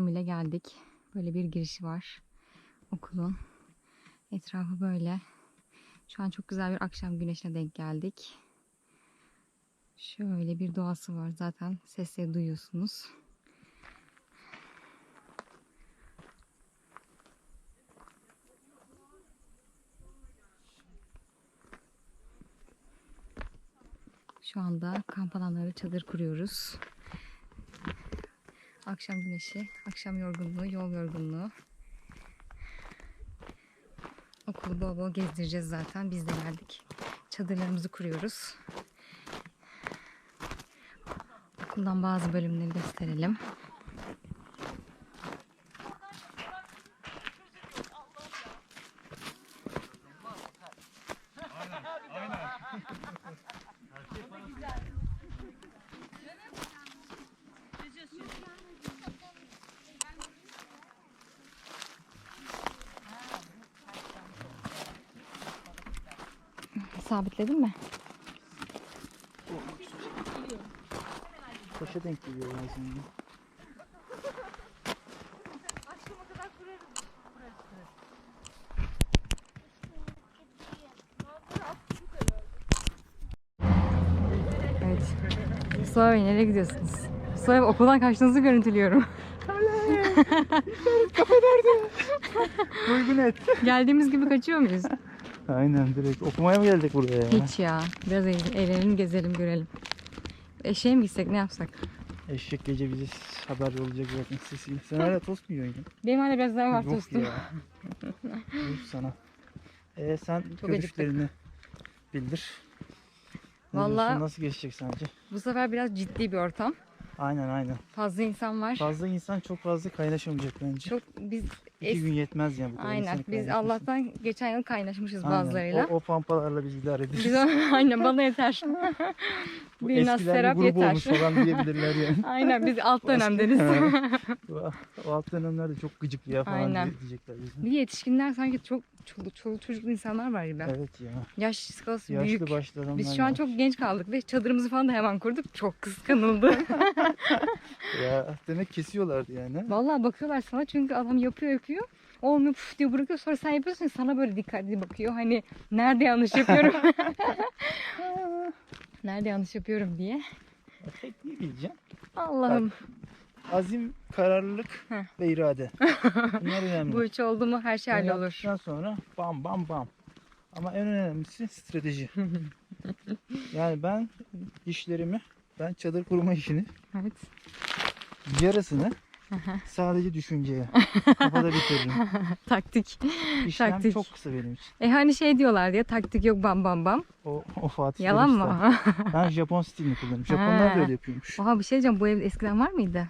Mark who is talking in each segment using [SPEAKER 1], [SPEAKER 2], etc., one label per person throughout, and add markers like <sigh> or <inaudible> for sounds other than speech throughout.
[SPEAKER 1] ile geldik. Böyle bir girişi var okulun. Etrafı böyle. Şu an çok güzel bir akşam güneşine denk geldik. Şöyle bir doğası var. Zaten sesleri duyuyorsunuz. Şu anda kamp alanları çadır kuruyoruz. Akşam güneşi, akşam yorgunluğu, yol yorgunluğu. Okulu bol bol gezdireceğiz zaten. Biz de geldik. Çadırlarımızı kuruyoruz. Okuldan bazı bölümleri gösterelim. Sabitledin mi?
[SPEAKER 2] Taşa denk geliyor aslında.
[SPEAKER 1] Evet. Mustafa Bey nereye gidiyorsunuz? Mustafa Bey okuldan kaçtığınızı görüntülüyorum. <laughs> <laughs>
[SPEAKER 2] Duygu net.
[SPEAKER 1] Geldiğimiz gibi kaçıyor muyuz?
[SPEAKER 2] Aynen direkt. Okumaya mı geldik buraya ya?
[SPEAKER 1] Hiç ya. Biraz eğlen- eğlenelim, gezelim, görelim. Eşeğe mi gitsek ne yapsak?
[SPEAKER 2] Eşek gece bize haber yollayacak zaten sesiyle. Sen hala tost mu yiyorsun?
[SPEAKER 1] Benim hala biraz daha var
[SPEAKER 2] Yok
[SPEAKER 1] tostum.
[SPEAKER 2] ya. Yok sana. Ee, sen
[SPEAKER 1] Çok
[SPEAKER 2] görüşlerini bildir. Ne
[SPEAKER 1] Vallahi-
[SPEAKER 2] diyorsun, nasıl geçecek sence?
[SPEAKER 1] Bu sefer biraz ciddi bir ortam.
[SPEAKER 2] Aynen aynen.
[SPEAKER 1] Fazla insan var.
[SPEAKER 2] Fazla insan çok fazla kaynaşamayacak bence.
[SPEAKER 1] Çok biz
[SPEAKER 2] İki gün yetmez yani bu kadar
[SPEAKER 1] aynen biz. Allah'tan geçen yıl kaynaşmışız
[SPEAKER 2] Aynen.
[SPEAKER 1] bazılarıyla.
[SPEAKER 2] O, o pampalarla biz idare ederiz.
[SPEAKER 1] Biz <laughs> aynen bana yeter. <laughs>
[SPEAKER 2] Bu
[SPEAKER 1] bir Nas
[SPEAKER 2] eskiler
[SPEAKER 1] Serap
[SPEAKER 2] bir grup
[SPEAKER 1] yeter.
[SPEAKER 2] olmuş falan diyebilirler yani. <laughs>
[SPEAKER 1] Aynen biz alt dönemdeniz.
[SPEAKER 2] o, alt dönemlerde çok gıcık ya falan
[SPEAKER 1] Aynen.
[SPEAKER 2] diye- diyecekler bize.
[SPEAKER 1] bir yetişkinler sanki çok çoluk, çoluk çocuklu insanlar var gibi.
[SPEAKER 2] Evet ya.
[SPEAKER 1] Yaş skalası
[SPEAKER 2] Yaşlı
[SPEAKER 1] büyük.
[SPEAKER 2] başlı adamlar
[SPEAKER 1] Biz şu an
[SPEAKER 2] var.
[SPEAKER 1] çok genç kaldık ve çadırımızı falan da hemen kurduk. Çok kıskanıldı.
[SPEAKER 2] Ya demek kesiyorlardı yani.
[SPEAKER 1] Vallahi bakıyorlar sana çünkü adam yapıyor yapıyor. Olmuyor puf diye bırakıyor. Sonra sen yapıyorsun ya, sana böyle dikkatli bakıyor. Hani nerede yanlış yapıyorum. <laughs> nerede yanlış yapıyorum diye.
[SPEAKER 2] Tekniği bileceksin.
[SPEAKER 1] Allah'ım
[SPEAKER 2] Azim, kararlılık
[SPEAKER 1] Heh.
[SPEAKER 2] ve irade. <laughs> Bunlar önemli.
[SPEAKER 1] bu üç oldu mu her şey
[SPEAKER 2] Bunu
[SPEAKER 1] hallolur.
[SPEAKER 2] yaptıktan sonra bam bam bam. Ama en önemlisi strateji. <laughs> yani ben işlerimi, ben çadır kurma işini
[SPEAKER 1] Evet.
[SPEAKER 2] yarısını sadece düşünceye, <laughs> kafada bitiririm.
[SPEAKER 1] Taktik.
[SPEAKER 2] İşlem
[SPEAKER 1] Taktik.
[SPEAKER 2] çok kısa benim için.
[SPEAKER 1] E hani şey diyorlar diye taktik yok bam bam bam.
[SPEAKER 2] O, o Fatih
[SPEAKER 1] Yalan mı? <laughs>
[SPEAKER 2] Ben Japon stilini kullanıyorum. Japonlar da öyle yapıyormuş.
[SPEAKER 1] Oha bir şey diyeceğim bu ev eskiden var mıydı?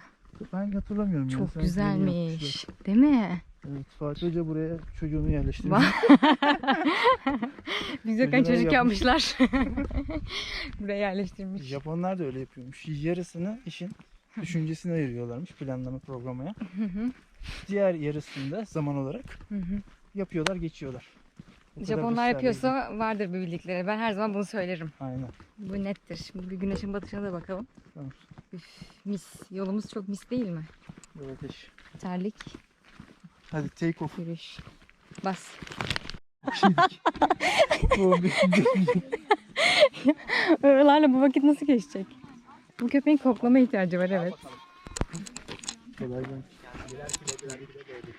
[SPEAKER 2] Ben hatırlamıyorum. ya,
[SPEAKER 1] Çok
[SPEAKER 2] yeni
[SPEAKER 1] güzelmiş. Değil mi?
[SPEAKER 2] Evet, Fatih Hoca buraya çocuğunu yerleştirmiş. <laughs>
[SPEAKER 1] Biz yokken çocuk
[SPEAKER 2] yapmış.
[SPEAKER 1] yapmışlar. Buraya yerleştirmiş.
[SPEAKER 2] Japonlar da öyle yapıyormuş. Yarısını işin düşüncesine ayırıyorlarmış planlama programaya. Diğer yarısını da zaman olarak yapıyorlar, geçiyorlar. Kadar
[SPEAKER 1] Japonlar yapıyorsa vardır bir bildikleri. Ben her zaman bunu söylerim.
[SPEAKER 2] Aynen.
[SPEAKER 1] Bu nettir. Şimdi bir güneşin batışına da bakalım.
[SPEAKER 2] Tamam.
[SPEAKER 1] Üf, mis. Yolumuz çok mis değil mi?
[SPEAKER 2] Evet eş.
[SPEAKER 1] Terlik,
[SPEAKER 2] Hadi take off.
[SPEAKER 1] yürüyüş. Bas. <laughs> Öğlerle bu vakit nasıl geçecek? Bu köpeğin koklama ihtiyacı var evet.
[SPEAKER 2] Kolay gelsin.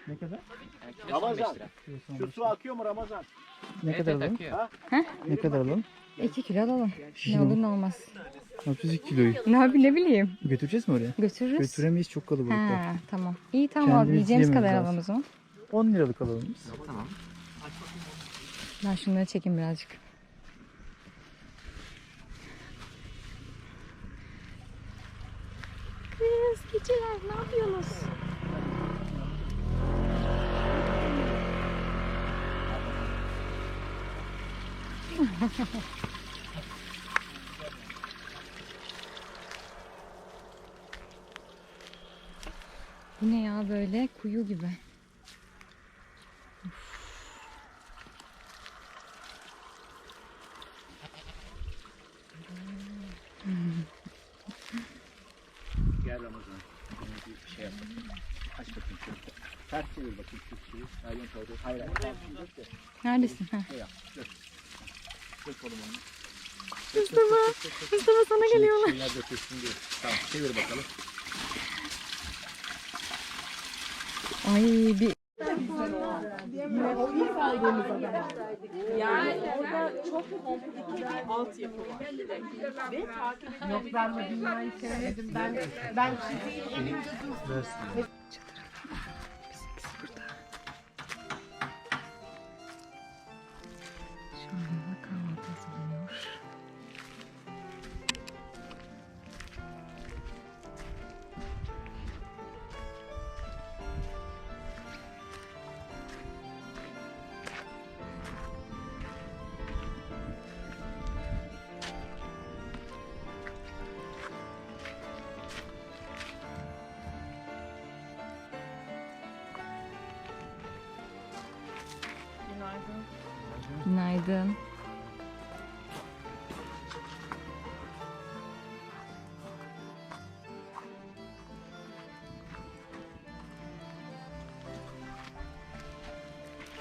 [SPEAKER 2] Ne kadar?
[SPEAKER 3] Ramazan. Şu su akıyor mu Ramazan?
[SPEAKER 2] Ne kadar alalım? Ne kadar alalım?
[SPEAKER 1] 2 kilo alalım. Ne olur ne olmaz.
[SPEAKER 2] Ne yapacağız iki kiloyu?
[SPEAKER 1] Ne yapayım ne bileyim.
[SPEAKER 2] Götüreceğiz mi oraya?
[SPEAKER 1] Götürürüz.
[SPEAKER 2] Götüremeyiz çok kalabalıklar.
[SPEAKER 1] Ha, tamam. İyi tamam
[SPEAKER 2] Kendimiz
[SPEAKER 1] yiyeceğimiz kadar alalım o zaman.
[SPEAKER 2] 10 liralık alalım biz.
[SPEAKER 1] Ben şunları çekeyim birazcık. Kız geceler ne yapıyorsunuz? Bu ne ya böyle kuyu gibi.
[SPEAKER 3] Gel Ramazan. Bunu bir şey yap. Aç bakayım şöyle. Ters çevir bakayım şu şeyi. Hayır, hayır, hayır. hayır. Ters çevir de
[SPEAKER 1] Neredesin? Ha.
[SPEAKER 3] Şey yap. Dök. Dök oğlum onu.
[SPEAKER 1] Mustafa, Mustafa sana geliyorlar.
[SPEAKER 3] Şeyler dökülsün diye. Tamam çevir bakalım.
[SPEAKER 1] Ay bir
[SPEAKER 4] Yani orada çok komplike bir altyapı var. Ve takip etmek
[SPEAKER 5] Yok ben bu dünyayı sevmedim. Ben ben çizgiyi elimde dur.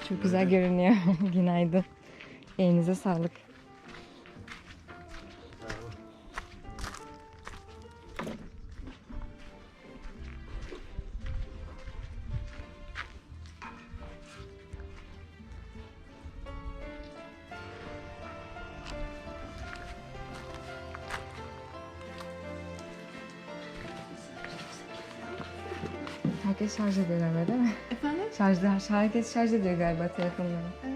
[SPEAKER 1] Çok güzel görünüyor. <laughs> Günaydın. Elinize sağlık. Herkes şarj ediyor değil mi?
[SPEAKER 5] Efendim?
[SPEAKER 1] Şarjda, herkes şarj ediyor galiba telefonları.
[SPEAKER 5] Ama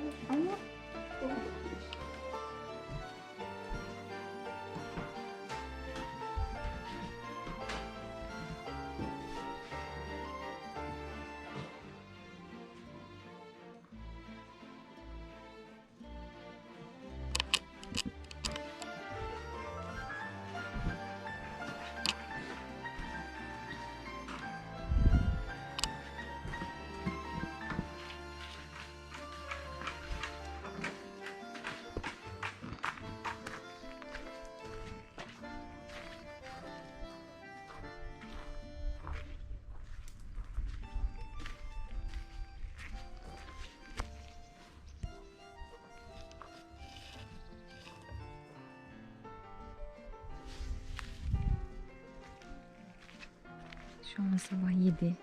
[SPEAKER 1] Şu an sabah 7.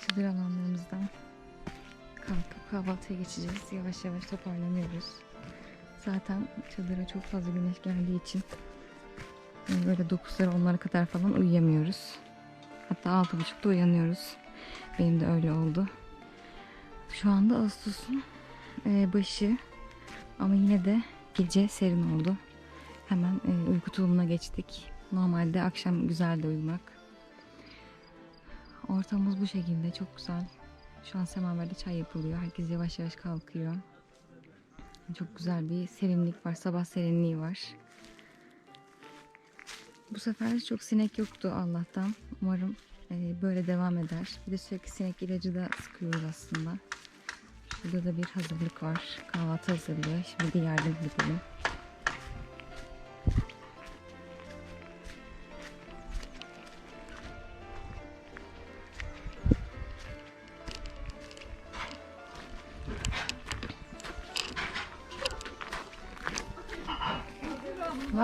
[SPEAKER 1] Çadır alanlarımızdan kalkıp kahvaltıya geçeceğiz. Yavaş yavaş toparlanıyoruz. Zaten çadıra çok fazla güneş geldiği için böyle 9'lara 10'lara kadar falan uyuyamıyoruz. Hatta 6.30'da uyanıyoruz. Benim de öyle oldu. Şu anda Ağustos'un e, başı ama yine de gece serin oldu. Hemen e, uyku tulumuna geçtik. Normalde akşam güzeldi uyumak. Ortamımız bu şekilde çok güzel. Şu an semaverde çay yapılıyor. Herkes yavaş yavaş kalkıyor. Çok güzel bir serinlik var. Sabah serinliği var. Bu sefer çok sinek yoktu Allah'tan. Umarım e, böyle devam eder. Bir de sürekli sinek ilacı da sıkıyoruz aslında. Burada da bir hazırlık var. Kahvaltı hazırlıyor. Şimdi de yardım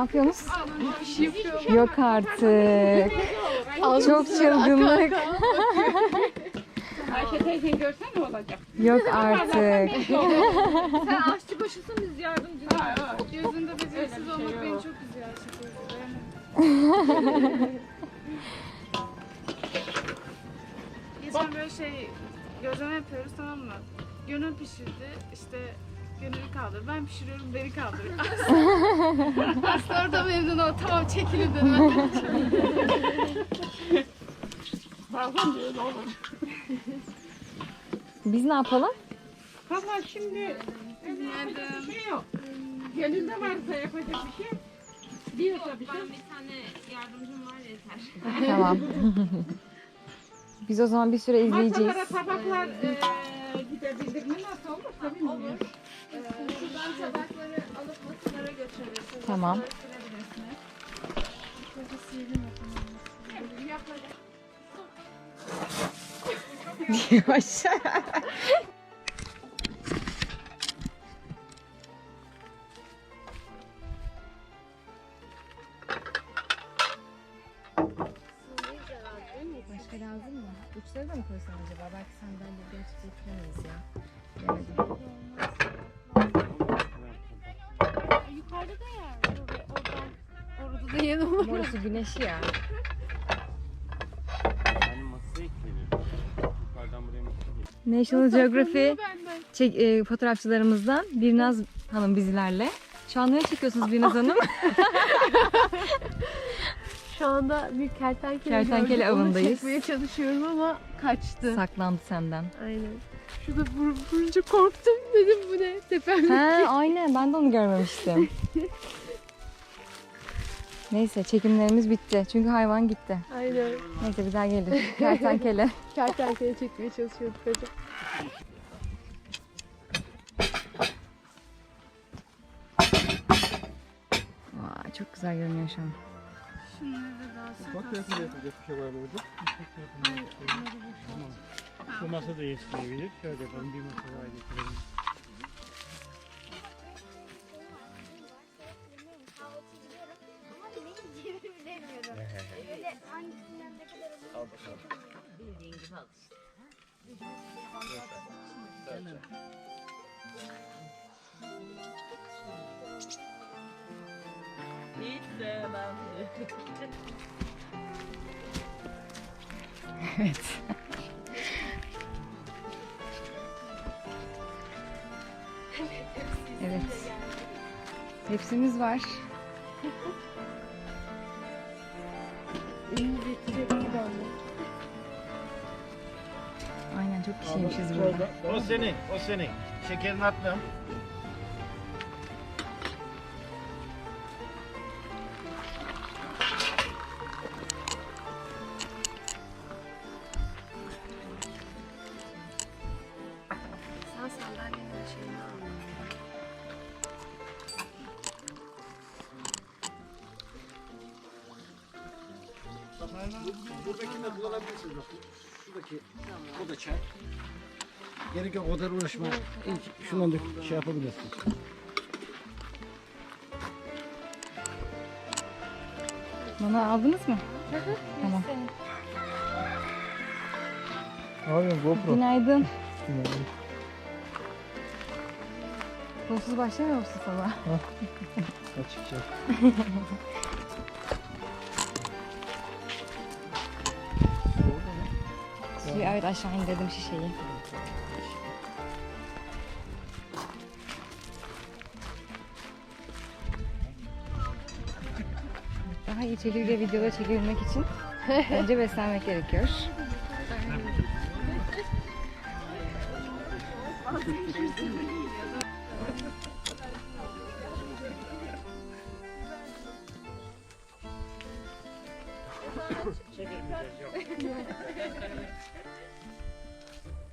[SPEAKER 1] yapıyorsunuz? Yok artık. Çok çılgınlık.
[SPEAKER 4] Ayşe teyzeyi görsen ne olacak?
[SPEAKER 1] Yok artık.
[SPEAKER 6] Sen aşçı başısın biz yardımcı. Gözünde beceriksiz olmak beni çok üzüyor Ayşe teyze. Geçen böyle şey gözleme yapıyoruz tamam mı? Gönül pişirdi. İşte Gönül'ü kaldır. Ben pişiriyorum beni kaldır. <laughs> Aslı orada memnun ol. Tamam çekilin dedim. <laughs>
[SPEAKER 4] Diyor ne olur.
[SPEAKER 1] Biz ne yapalım?
[SPEAKER 4] Valla şimdi bir şey yok. Gönülde varsa yapacak bir şey. Diyorsa bir şey. <laughs>
[SPEAKER 1] Tamam. Biz o zaman bir süre izleyeceğiz.
[SPEAKER 4] Masalara tabaklar eee gidebildik mi nasıl olur tabii mi? Olur.
[SPEAKER 6] Alıp masalara götürürsün.
[SPEAKER 1] Tamam. Yavaş. <laughs> Başka lazım mı? Uçları da mı koysan acaba? Belki sandalye gerçi getiremeyiz ya. Bilemedim. Orası güneşi ya.
[SPEAKER 3] Yani masaya eklenir. Yukarıdan buraya masa gelir.
[SPEAKER 1] National Geography çek, e, fotoğrafçılarımızdan Birnaz Hanım bizlerle. Şu an ne çekiyorsunuz Birnaz Hanım? <laughs> <laughs>
[SPEAKER 5] Şu anda bir kertenkele,
[SPEAKER 1] Kertenkele
[SPEAKER 5] gördüm. Onu
[SPEAKER 1] avındayız.
[SPEAKER 5] çekmeye çalışıyorum ama kaçtı.
[SPEAKER 1] Saklandı senden.
[SPEAKER 5] Aynen. Şurada vur, vurunca korktum dedim bu ne tepemde.
[SPEAKER 1] He aynen ben de onu görmemiştim. <laughs> Neyse çekimlerimiz bitti. Çünkü hayvan gitti.
[SPEAKER 5] Aynen.
[SPEAKER 1] Neyse bir daha gelir. Kertenkele. <laughs>
[SPEAKER 5] Kertenkele çekmeye çalışıyorduk hocam.
[SPEAKER 1] Vay, çok güzel görünüyor şu an.
[SPEAKER 6] Şunları da daha
[SPEAKER 2] Bak nasıl yapacak bir şey var burada.
[SPEAKER 3] Bu masa da yetmeyebilir. Şöyle yapalım bir masa daha getirelim.
[SPEAKER 1] Aynen çok kişiymişiz burada.
[SPEAKER 3] O senin, o senin. Şekerini atmam.
[SPEAKER 7] Şundan da şey yapabilirsin.
[SPEAKER 1] Bana aldınız mı? tamam.
[SPEAKER 2] Ne yapıyorsun GoPro?
[SPEAKER 1] Günaydın. Kolsuz başlamıyor musun sabah?
[SPEAKER 2] Açık şey.
[SPEAKER 1] Suyu evet aşağı indirdim şişeyi. İyi çekirge videoda çekebilmek için <laughs> önce beslenmek gerekiyor.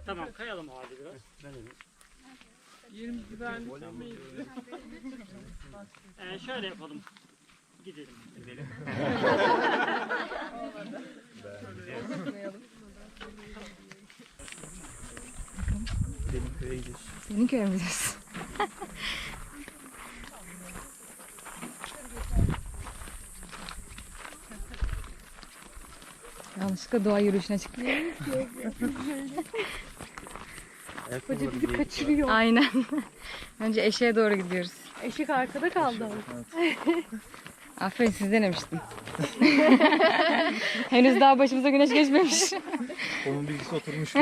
[SPEAKER 3] Tamam kayalım o halde biraz. Dönelim.
[SPEAKER 4] 20 güvenlik miyiz?
[SPEAKER 3] Ee, şöyle yapalım. Gidelim. Gidelim.
[SPEAKER 2] Benim köye gidiyoruz.
[SPEAKER 1] Senin köye mi gidiyorsun? Yanlışlıkla doğa yürüyüşüne çıktık.
[SPEAKER 5] Hoca bizi kaçırıyor.
[SPEAKER 1] Aynen. Önce eşeğe doğru gidiyoruz.
[SPEAKER 5] Eşek arkada kaldı ama.
[SPEAKER 1] Aferin siz denemiştim. <laughs> Henüz daha başımıza güneş geçmemiş.
[SPEAKER 2] Onun bilgisi oturmuş.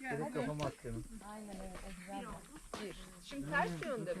[SPEAKER 2] Direkt kafama attım.
[SPEAKER 5] Şimdi ters yönde mi?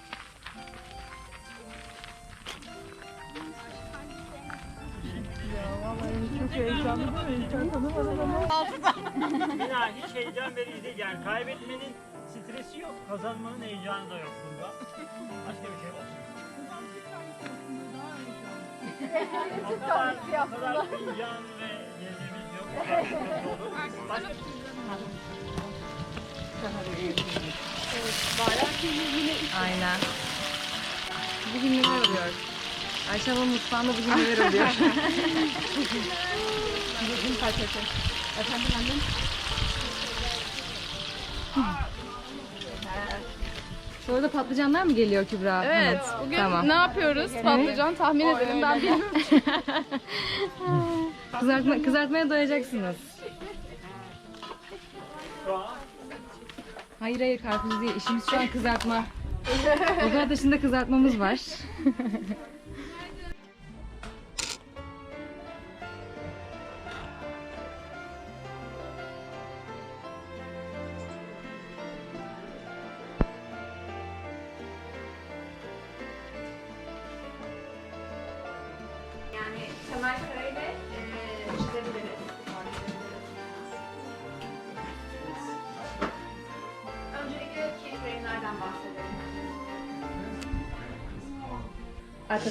[SPEAKER 3] Mina hiç heyecan verici değil. Yani kaybetmenin stresi yok. Kazanmanın heyecanı da yok bunda. Başka bir şey yok. o kadar, o kadar heyecan ve gezimiz yok. Başka bir
[SPEAKER 1] Aynen. Bugün neler oluyor? Ayşe Hanım mutfağında bugün neler oluyor? <laughs> bugün patates. Efendim annem? Sonra da patlıcanlar mı geliyor Kübra?
[SPEAKER 6] Evet,
[SPEAKER 1] Hanım?
[SPEAKER 6] bugün
[SPEAKER 1] Tamam.
[SPEAKER 6] ne yapıyoruz? Patlıcan tahmin edelim. Ben bilmiyorum. <laughs>
[SPEAKER 1] Kızartma, kızartmaya doyacaksınız. Hayır hayır karpuz değil. İşimiz şu an kızartma. <laughs> Oda dışında kızartmamız var.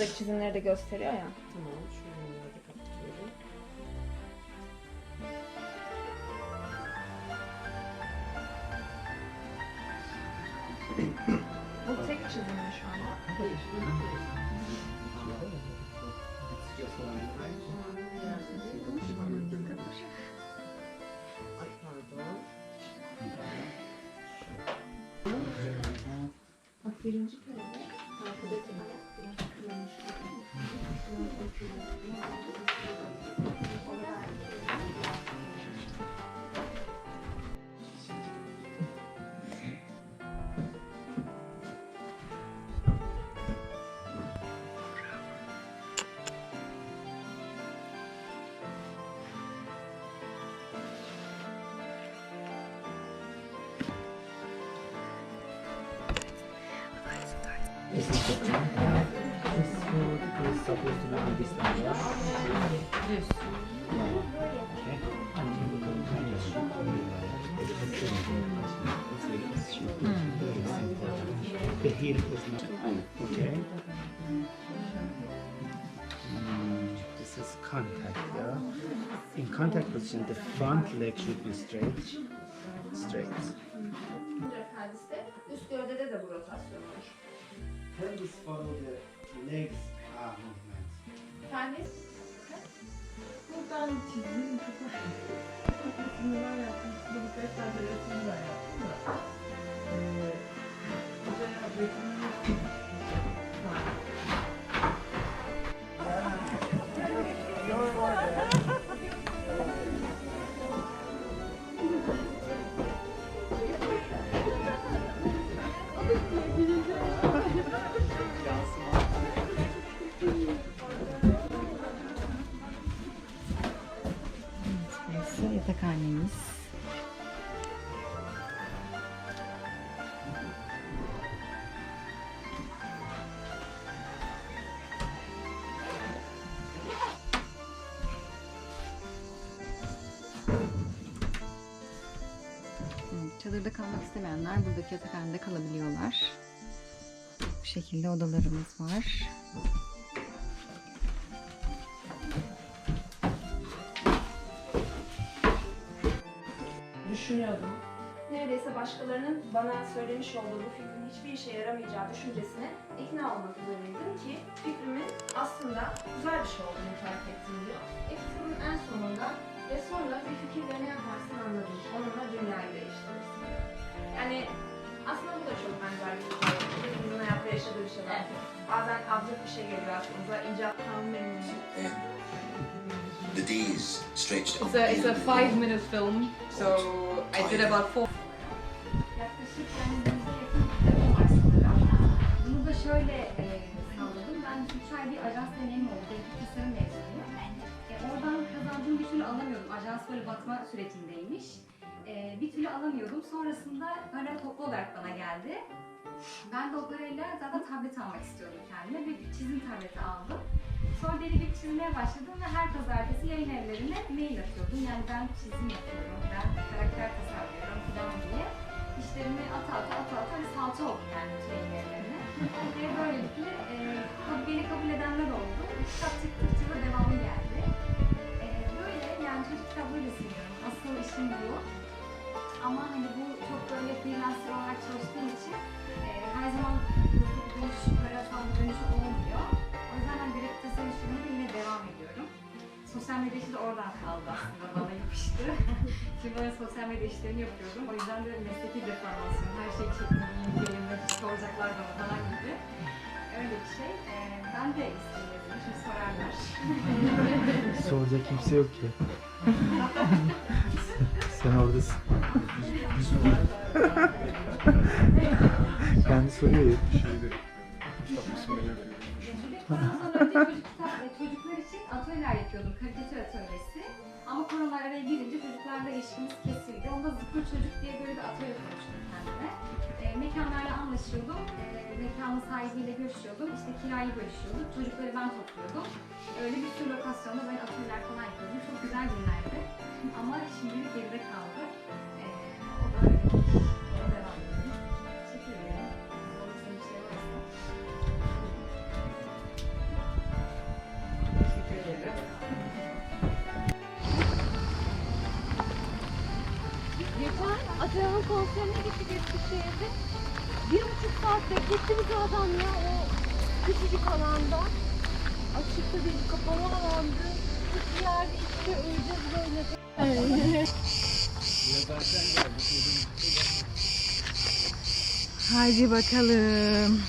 [SPEAKER 8] Arkadaki çizimleri de gösteriyor ya.
[SPEAKER 5] Tamam, şöyle bunları da.
[SPEAKER 8] Bu tek çizim mi şu anda?
[SPEAKER 5] Ay pardon.
[SPEAKER 8] Bak birinci karede arkadaki biraz Thank you.
[SPEAKER 3] The heel is not okay. Mm, This is contact, yeah. In contact position, the front leg should be straight. Straight.
[SPEAKER 8] Perdeste, üst gövdede de bu rotasyon olur.
[SPEAKER 3] Pelvis follow the legs are movement.
[SPEAKER 8] Pelvis
[SPEAKER 4] Buradan çizdiğim çok. Bunlar yaptım. Size birkaç tane resim daha yaptım da. Ee,
[SPEAKER 1] Burada kalmak istemeyenler buradaki yatakhanede kalabiliyorlar. Bu şekilde odalarımız var.
[SPEAKER 8] Düşünüyordum. Neredeyse başkalarının bana söylemiş olduğu bu fikrin hiçbir işe yaramayacağı düşüncesine ikna olmak üzereydim ki fikrimin aslında güzel bir şey olduğunu fark ettim diyor. E, kitabın en sonunda ve sonra bir fikirle ne yaparsın anladım. Onunla dünyayı değiştirirsin. Yani aslında bu da çok benzer bir hikaye. Hepimizin hayatta yaşadığı bir şey var. Bazen absürt bir şey geliyor aklımıza. İcat tam memnunum.
[SPEAKER 9] The D's stretched
[SPEAKER 10] It's a it's a five minute film, so I did about four.
[SPEAKER 1] Yaklaşık yüze yakın kitabım var sanırım. Bunu da şöyle e, sağladım. Ben 3 ay bir ajans deneyimi oldu. Grafik tasarım mezunuyum. Kazandığım bir türlü alamıyordum. Ajans böyle batma sürecindeymiş. E, bir türlü alamıyordum. Sonrasında para toplu olarak bana geldi. Ben de o parayla zaten tablet almak istiyordum kendime. Bir çizim tableti aldım. Sonra deli gibi çizmeye başladım ve her pazartesi yayın evlerine mail atıyordum. Yani ben çizim yapıyorum, ben karakter tasarlıyorum falan diye. İşlerimi ata ata ata ata ve salça oldum yani yayın evlerine. ve böylelikle e, beni kabul edenler oldu. Kitap çıktıkça da devamı geldi. Çocuk kitapları sunuyorum. Asıl işim bu. Ama hani bu çok böyle freelancer olarak çalıştığım için e, her zaman hızlı bir dönüş, parasal bir dönüş olmuyor. O yüzden ben grafik tasarım işlemine de yine devam ediyorum. Sosyal medya işi de oradan kaldı aslında bana <laughs> yapıştı. Şimdi böyle sosyal medya işlerini yapıyordum. O yüzden de mesleki deformasyon, her şeyi çekmeliyim, yayınları soracaklar bana falan gibi. Öyle bir şey. E, ben de istedim. Şimdi sorarlar. <laughs>
[SPEAKER 2] Soracak kimse yok ki. <laughs> Sen oradasın. <laughs> Kendi soruyor ya.
[SPEAKER 1] Ondan sonra önce çocuk kitap, e, çocuklar için atölyeler yapıyordum. Karikatür atölyesi. Ama korona araya girince çocuklarla ilişkimiz kesildi. Onda Zıpır Çocuk diye böyle bir atölye kurmuştum mekanlarla anlaşıyordum. E, mekanın sahibiyle görüşüyordum. İşte kirayı bölüşüyorduk. Çocukları ben topluyordum. Öyle bir sürü lokasyonda böyle atölyeler falan yapıyordum. Çok güzel günlerdi. Ama şimdilik geride kaldı.
[SPEAKER 5] Geçen Adana'nın konserine gittik Eskişehir'de. Bir buçuk saat bekletti bizi adam ya o küçücük alanda. Açıkta değil, kapalı alanda. Hiçbir yerde işte öleceğiz böyle.
[SPEAKER 1] Haydi bakalım.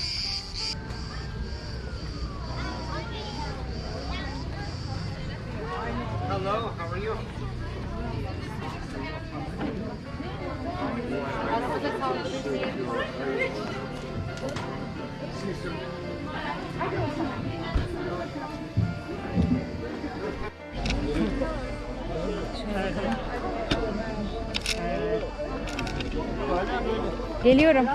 [SPEAKER 1] Geliyorum.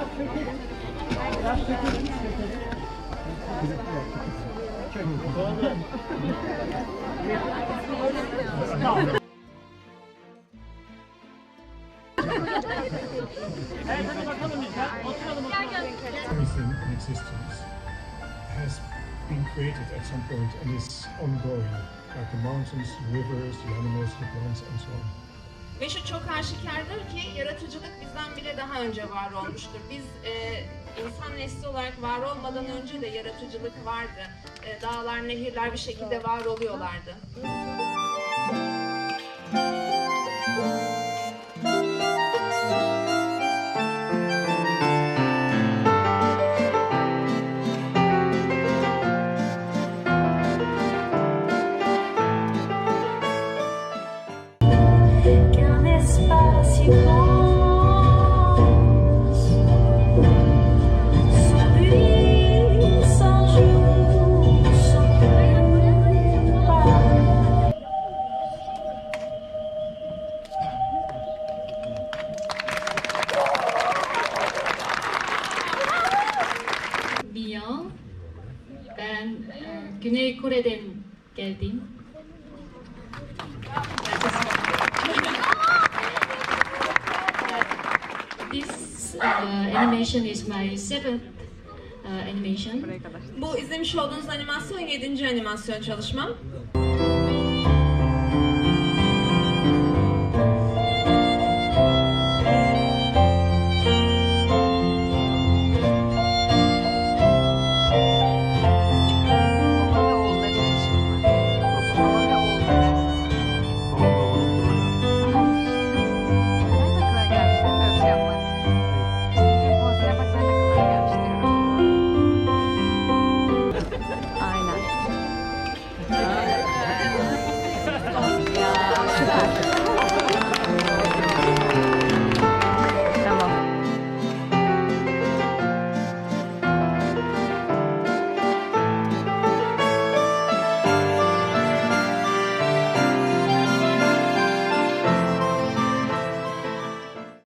[SPEAKER 11] in existence has been created at some point and is ongoing, like the mountains, rivers, the animals, the plants, and so on.
[SPEAKER 4] Ve şu çok aşikardır ki yaratıcılık bizden bile daha önce var olmuştur. Biz e, insan nesli olarak var olmadan önce de yaratıcılık vardı. E, dağlar, nehirler bir şekilde var oluyorlardı. Lord. Olduğunuz animasyon 7. animasyon çalışmam.